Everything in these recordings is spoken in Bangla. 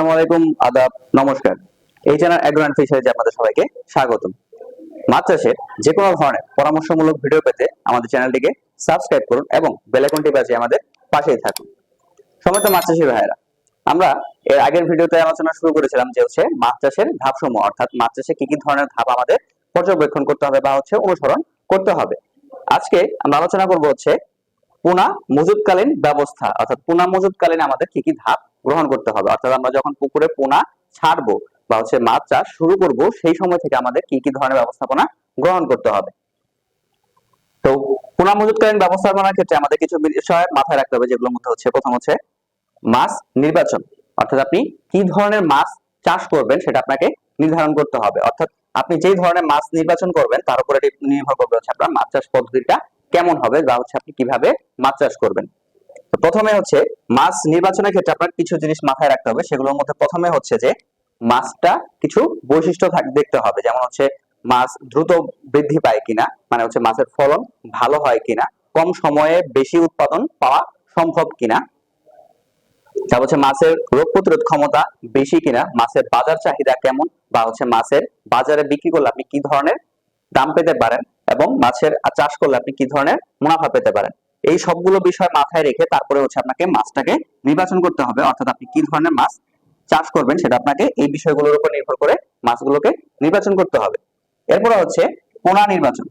আসসালামু আলাইকুম, আদাব, নমস্কার। এই চ্যানেল ফিশারিজ আপনাদের সবাইকে চাষের যে কোনো ধরনের পরামর্শমূলক ভিডিও পেতে আমাদের চ্যানেলটিকে সাবস্ক্রাইব করুন এবং বাজিয়ে আমাদের পাশেই থাকুন। সময় ভাইয়েরা। আমরা এর আগের ভিডিওতে আলোচনা শুরু করেছিলাম যে হচ্ছে মাছ চাষের ধাপসমূহ, অর্থাৎ মাছ চাষে কি কি ধরনের ধাপ আমাদের পর্যবেক্ষণ করতে হবে বা হচ্ছে অনুসরণ করতে হবে। আজকে আমরা আলোচনা করব হচ্ছে পোনা মজুদকালীন ব্যবস্থা, অর্থাৎ পোনা মজুদকালীন আমাদের কি কি ধাপ গ্রহণ করতে হবে? অর্থাৎ আমরা যখন পুকুরে পোনা ছাড়বো বা হচ্ছে মাছ চাষ শুরু করব, সেই সময় থেকে আমাদের কি কি ধরনের ব্যবস্থাপনা গ্রহণ করতে হবে? তো পোনা মজুদকালীন ব্যবস্থাপনার ক্ষেত্রে আমাদের কিছু বিষয় মাথায় রাখতে হবে, যেগুলোর মধ্যে হচ্ছে প্রথম হচ্ছে মাছ নির্বাচন। অর্থাৎ আপনি কি ধরনের মাছ চাষ করবেন সেটা আপনাকে নির্ধারণ করতে হবে। অর্থাৎ আপনি যেই ধরনের মাছ নির্বাচন করবেন, তার উপরে নির্ভর করবে হচ্ছে আপনার মাছ চাষ পদ্ধতিটা কেমন হবে, বা হচ্ছে আপনি কীভাবে মাছ চাষ করবেন। প্রথমে হচ্ছে মাছ নির্বাচনের ক্ষেত্রে আপনার কিছু জিনিস মাথায় রাখতে হবে, সেগুলোর মধ্যে প্রথমে হচ্ছে যে মাছটা কিছু বৈশিষ্ট্য দেখতে হবে। যেমন হচ্ছে মাছ দ্রুত বৃদ্ধি পায় কিনা মানে হচ্ছে মাছের ফলন ভালো হয় কিনা, কম সময়ে বেশি উৎপাদন পাওয়া সম্ভব কিনা। তারপর হচ্ছে মাছের রোগ প্রতিরোধ ক্ষমতা বেশি কিনা, মাছের বাজার চাহিদা কেমন, বা হচ্ছে মাছের বাজারে বিক্রি করলে আপনি কি ধরনের দাম পেতে পারেন এবং মাছের চাষ করলে আপনি কি ধরনের মুনাফা পেতে পারেন? এই সবগুলো বিষয় মাথায় রেখে তারপরে হচ্ছে আপনাকে মাছটাকে নির্বাচন করতে হবে। অর্থাৎ আপনি কি ধরনের মাছ চাষ করবেন সেটা আপনাকে এই বিষয়গুলোর উপর নির্ভর করে মাছগুলোকে নির্বাচন করতে হবে। এরপরে হচ্ছে পোনা নির্বাচন।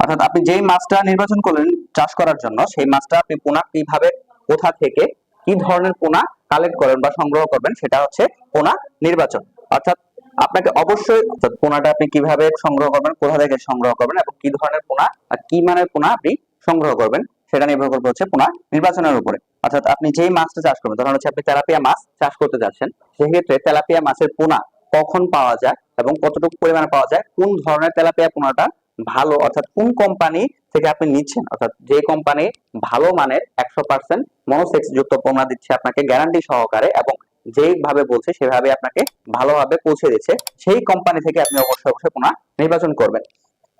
অর্থাৎ আপনি যেই মাছটা নির্বাচন করলেন চাষ করার জন্য, সেই মাছটা আপনি পোনা কীভাবে, কোথা থেকে, কি ধরনের পোনা কালেক্ট করেন বা সংগ্রহ করবেন সেটা হচ্ছে পোনা নির্বাচন। অর্থাৎ আপনাকে অবশ্যই পোনাটা আপনি কীভাবে সংগ্রহ করবেন, কোথা থেকে সংগ্রহ করবেন এবং কি ধরনের পোনা আর কি মানের পোনা আপনি সংগ্রহ করবেন, সেটা নির্ভর করবে হচ্ছে পোনা নির্বাচনের উপরে। অর্থাৎ আপনি যেই মাছটা চাষ করবেন, ধরুন হচ্ছে আপনি তেলাপিয়া মাছ চাষ করতে যাচ্ছেন, সেক্ষেত্রে তেলাপিয়া মাছের পোনা কখন পাওয়া যায় এবং কতটুকু পরিমাণে পাওয়া যায়, কোন ধরনের তেলাপিয়া পোনাটা ভালো, অর্থাৎ কোন কোম্পানি থেকে আপনি নিচ্ছেন, অর্থাৎ যে কোম্পানি ভালো মানের একশো পার্সেন্ট মনোসেক্স যুক্ত পোনা দিচ্ছে, আপনাকে গ্যারান্টি সহকারে এবং যেইভাবে বলছে সেভাবে আপনাকে ভালোভাবে পৌঁছে দিচ্ছে। সেই কোম্পানি থেকে আপনি অবশ্যই অবশ্যই পোনা নির্বাচন করবেন।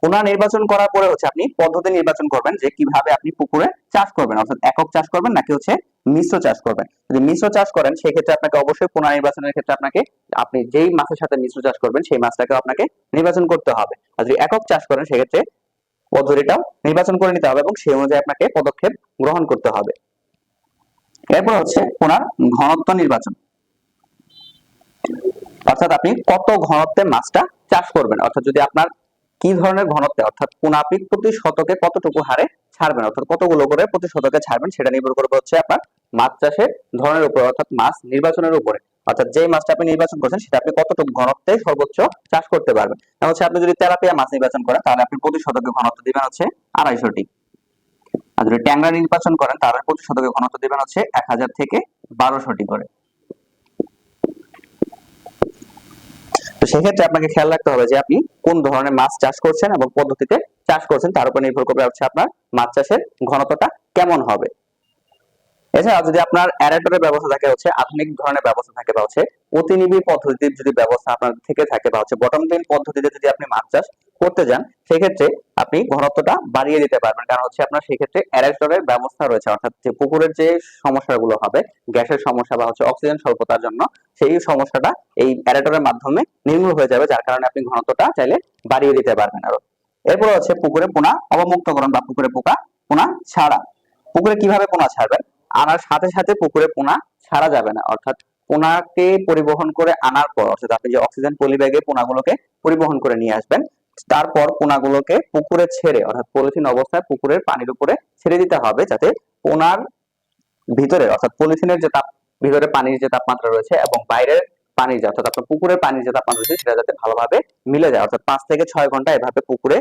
পোনা নির্বাচন করার পরে হচ্ছে আপনি পদ্ধতি নির্বাচন করবেন, যে কীভাবে আপনি পুকুরে চাষ করবেন। অর্থাৎ একক চাষ করবেন, নাকি হচ্ছে মিশ্র চাষ করবেন। যদি মিশ্র চাষ করেন, সেক্ষেত্রে আপনাকে অবশ্যই পোনা নির্বাচনের ক্ষেত্রে আপনাকে, আপনি যেই মাছের সাথে মিশ্র চাষ করবেন, সেই মাছটাকে আপনাকে নির্বাচন করতে হবে। আর যদি একক চাষ করেন, সেক্ষেত্রে পদ্ধতিটাও নির্বাচন করে নিতে হবে এবং সেই অনুযায়ী আপনাকে পদক্ষেপ গ্রহণ করতে হবে। এরপর হচ্ছে পোনার ঘনত্ব নির্বাচন। অর্থাৎ আপনি কত ঘনত্বে মাছটা চাষ করবেন? অর্থাৎ যদি আপনার কি ধরনের ঘনত্বে, অর্থাৎ পোনা আপনি প্রতি শতকে কতটুকু হারে ছাড়বেন? অর্থাৎ কতগুলো করে প্রতি শতকে ছাড়বেন, সেটা নির্ভর করবে হচ্ছে আপনার মাছ চাষের ধরনের উপর, অর্থাৎ মাছ নির্বাচনের উপরে। অর্থাৎ যেই মাছটা আপনি নির্বাচন করছেন, সেটা আপনি কতটুকু ঘনত্বে সর্বোচ্চ চাষ করতে পারবেন? এবং হচ্ছে আপনি যদি তেলাপিয়া মাছ নির্বাচন করেন, তাহলে আপনি প্রতি শতকে ঘনত্ব দিবেন হচ্ছে আড়াইশোটি। আর যদি ট্যাংরা নির্বাচন করেন, তাহলে প্রতি শতকে ঘনত্ব দিবেন হচ্ছে এক হাজার থেকে বারোশোটি করে। তো সেক্ষেত্রে আপনাকে খেয়াল রাখতে হবে যে আপনি কোন ধরনের মাছ চাষ করছেন এবং পদ্ধতিতে চাষ করছেন, তার উপর নির্ভর করবে হচ্ছে আপনার মাছ চাষের ঘনত্বটা কেমন হবে। এছাড়া যদি আপনার অ্যারেটরের ব্যবস্থা থাকে, হচ্ছে আধুনিক ধরনের ব্যবস্থা থাকে বা হচ্ছে অতিনিবিড় পদ্ধতির যদি ব্যবস্থা আপনার থেকে থাকে বা হচ্ছে বটম টেন পদ্ধতিতে যদি আপনি মাছ চাষ করতে যান, সেক্ষেত্রে আপনি ঘনত্বটা বাড়িয়ে দিতে পারবেন। কারণ হচ্ছে আপনার সেক্ষেত্রে অ্যারেটরের ব্যবস্থা রয়েছে, অর্থাৎ যে পুকুরের যে সমস্যাগুলো হবে, গ্যাসের সমস্যা বা হচ্ছে অক্সিজেন স্বল্পতার জন্য, সেই সমস্যাটা এই অ্যারেটরের মাধ্যমে নির্মূল হয়ে যাবে, যার কারণে আপনি ঘনত্বটা চাইলে বাড়িয়ে দিতে পারবেন আরও। এরপর হচ্ছে পুকুরে পোনা অবমুক্তকরণ বা পুকুরে পোকা, পোনা ছাড়া। পুকুরে কীভাবে পোনা ছাড়বেন? আনার সাথে সাথে পুকুরে পোনা ছাড়া যাবে না, অর্থাৎ পোনাকে পরিবহন করে আনার পর, অর্থাৎ আপনি যে অক্সিজেন পলিব্যাগে পোনাগুলোকে পরিবহন করে নিয়ে আসবেন তারপর পোনাগুলোকে পুকুরে ছেড়ে, অর্থাৎ পলিথিন অবস্থায় পুকুরের পানির উপরে ছেড়ে দিতে হবে যাতে পোনার ভিতরে, অর্থাৎ পলিথিনের যে তাপ, ভিতরে পানির যে তাপমাত্রা রয়েছে এবং বাইরের পানির যে, অর্থাৎ আপনার পুকুরের পানির যে তাপমাত্রা রয়েছে সেটা যাতে ভালোভাবে মিলে যায়। অর্থাৎ পাঁচ থেকে ছয় ঘণ্টা এভাবে পুকুরে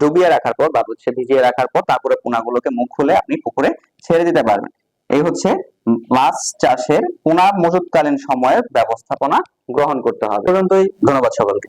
ডুবিয়ে রাখার পর বা হচ্ছে ভিজিয়ে রাখার পর তারপরে পোনাগুলোকে মুখ খুলে আপনি পুকুরে ছেড়ে দিতে পারবেন। এই হচ্ছে মাছ চাষের পোনা মজুতকালীন সময়ের ব্যবস্থাপনা গ্রহণ করতে হবে। পর্যন্তই, ধন্যবাদ সকলকে।